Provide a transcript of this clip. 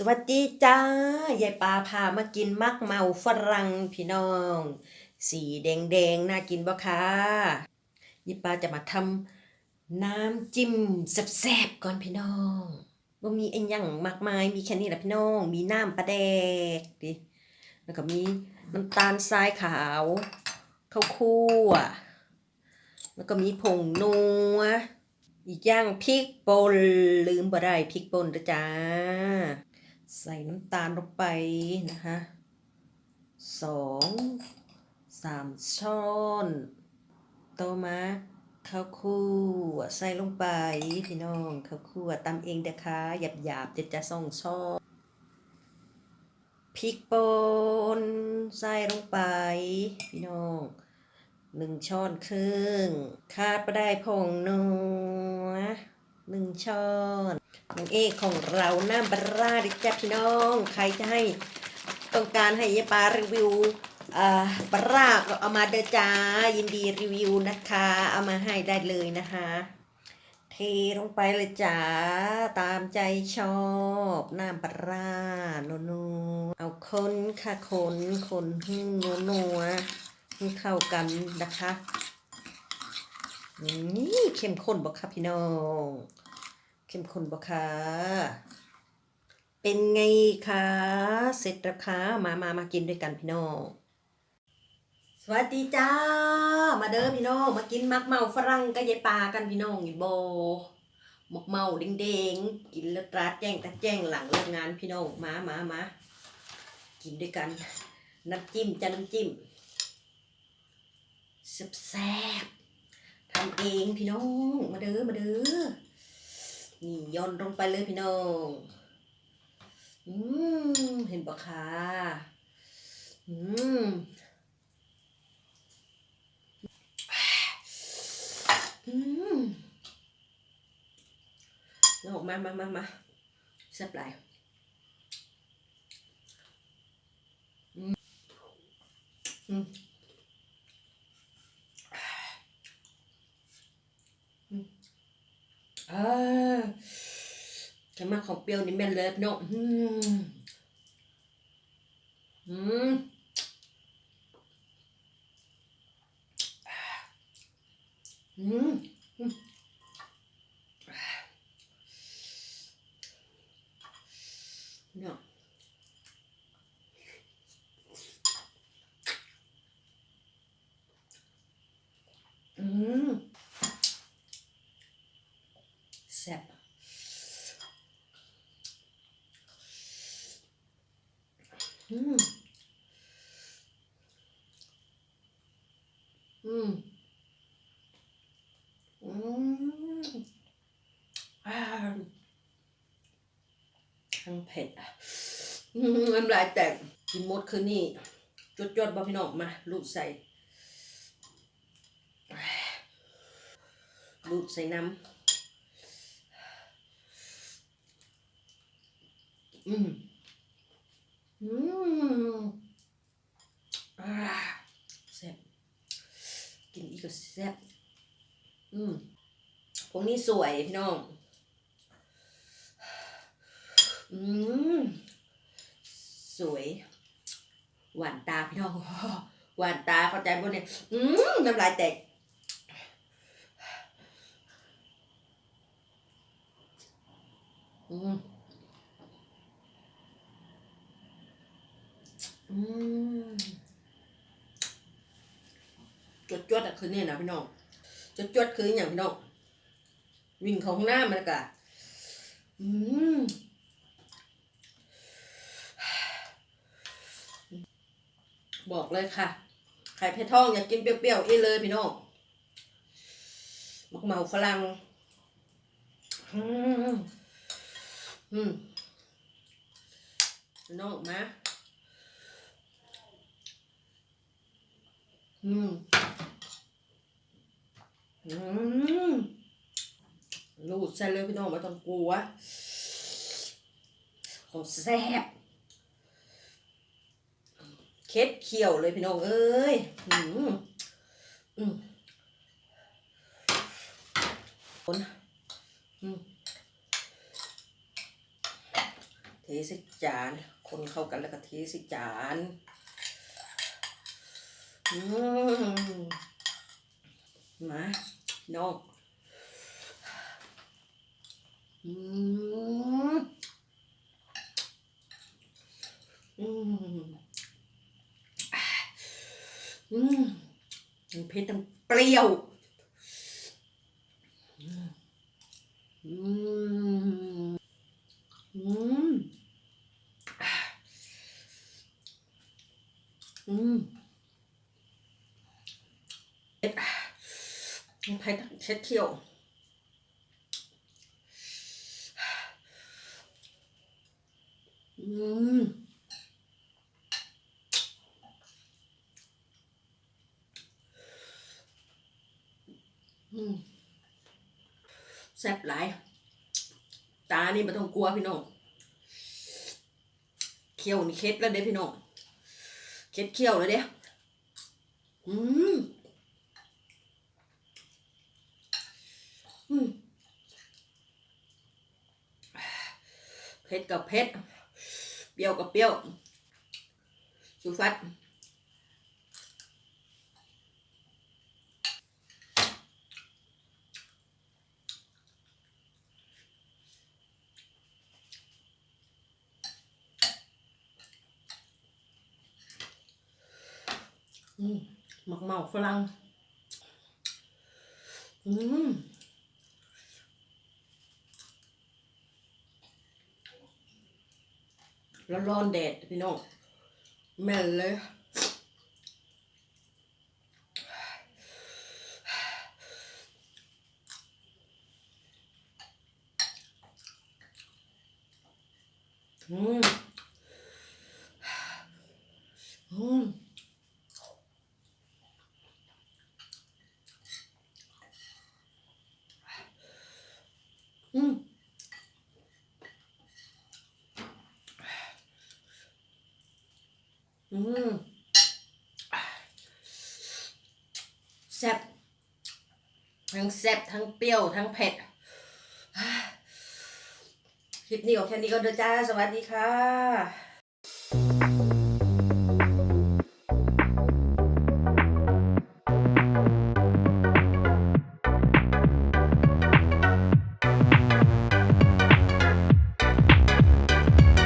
สวัสดีจ้ายายปลาพามากินมักเมาฝรั่งพี่น้อง สีแดงแดงๆน่ากินบ่คะยายปลาจะมาทำน้ำจิ้มแซ่บๆก่อนพี่น้องบ่มีไอ้ยังมากมายมีแค่นี้แหละพี่น้อง มีน้ำปลาแดกดิแล้วก็มีน้ำตาลทรายขาวข้าวคั่วแล้วก็มีผงนัวอีกอย่างพริกป่นลืมบ่ได้พริกป่นนะจ้า ใส่น้ำตาลลงไปนะคะสองสามช้อนต่อมาข้าวคั่วใส่ลงไปพี่น้องข้าวคั่วตำเองเด้อค่ะหยาบหยาบจะจะส่องช้อนพริกป่นใส่ลงไป พี่น้องหนึ่งช้อนครึ่งขาดไปได้ผงนัว หนึ่งช้อนนางเอกของเราน้ำปลาร้าดิจ้ะพี่น้อง ใครจะให้ต้องการให้ยายปลารีวิวอ่าปลาร้าก็เอามาเดจ้ายินดีรีวิวนะคะ เอามาให้ได้เลยนะคะ เทลงไปเลยจ้าตามใจชอบน้ำปลาร้าโนโนเอาคนค่ะคนคนห้นัวนัวๆให้เข้ากันนะคะ นี่เข้มข้นบอกค่ะพี่น้อง เข้มข้นบ่คะเป็นไงคะเสร็จแล้วคะมามามากินด้วยกันพี่น้องสวัสดีจ้า มาเด้อพี่น้องมากินมักเมาฝรั่งกับยายปลากันพี่น้องอีโบหมกเมาเด้งๆกินแล้วตราดแจ้งตาแจ้งหลังเลิกงานพี่น้องมามามากินด้วยกันน้ำจิ้มจ้าน้ำจิ้มแซ่บ ทำเองพี่น้อง มาเด้อ มาเด้อ นี่ย่อนลงไปเลยพี่น้อง อืม เห็นปะคะอืมอืมออกมามามามาแซ่บหลายอืมอืม อ่าแค่มาของเปรี้ยวนี่แม่นเลยพี่น้องอืมอืมอืมอืมเนาะอืมแซ่บ อืมอืมอืมอ่าทั้งเผ็ดอะอืมน้ำลายแตกกินมดคืนนี่จดจดบ่พี่น้องมาลูดใส่ลูดใส่น้ำอืม อืมอ่าแซ่บกินอีกก็แซ่บอืมพวกนี้สวยพี่น้อง อืมสวย หวานตาพี่น้อง หวานตาเข้าใจบ่เนี่ย อืมน้ำลายแตกอืม อืม จดจดๆอะคือเนี่ยนะพี่น้องจดจดคืออย่างพี่น้องวิ่งข้าห้องน้ำมันกะอืมบอกเลยค่ะไข่เพชรทองอยากกินเปรี้ยวๆอีเลยพี่น้องมักเมาฝรั่งอืมอืมพี่น้องมาอืม รูดใส่เลยพี่น้องไม่ต้องกลัวของแซ่บเค็ดเขียวเลยพี่น้องเอ้ยอืมอืมคนอืมเทส่จาน คนเข้ากันแล้วก็เทส่จานอืมมา น้องอืมอืมอืมทั้งเผ็ดทั้งเปรี้ยว อืมอืมอืมอืมเอ็ด ทั้งเผ็ดทั้งเช็ดเขี้ยวอืมอืมแซ่บหลาย ตานี่ไม่ต้องกลัวพี่น้องเขี้ยวนี่เค็ดแล้วเด้พี่น้องเค็ดเขี้ยวแล้วเด้อืมอืม เผ็ดกับเผ็ด เปรี้ยวกับเปรี้ยวชูฟัดหมักเมาฝรั่งอืม แล้วร้อนแดดพี่น้องแม่นเลยอืมอืม อืม อืมแซ่บทั้งแซ่บทั้งเปรี้ยวทั้งเผ็ด คลิปนี้ของแค่นี้ก็เด้อจ้า สวัสดีค่ะ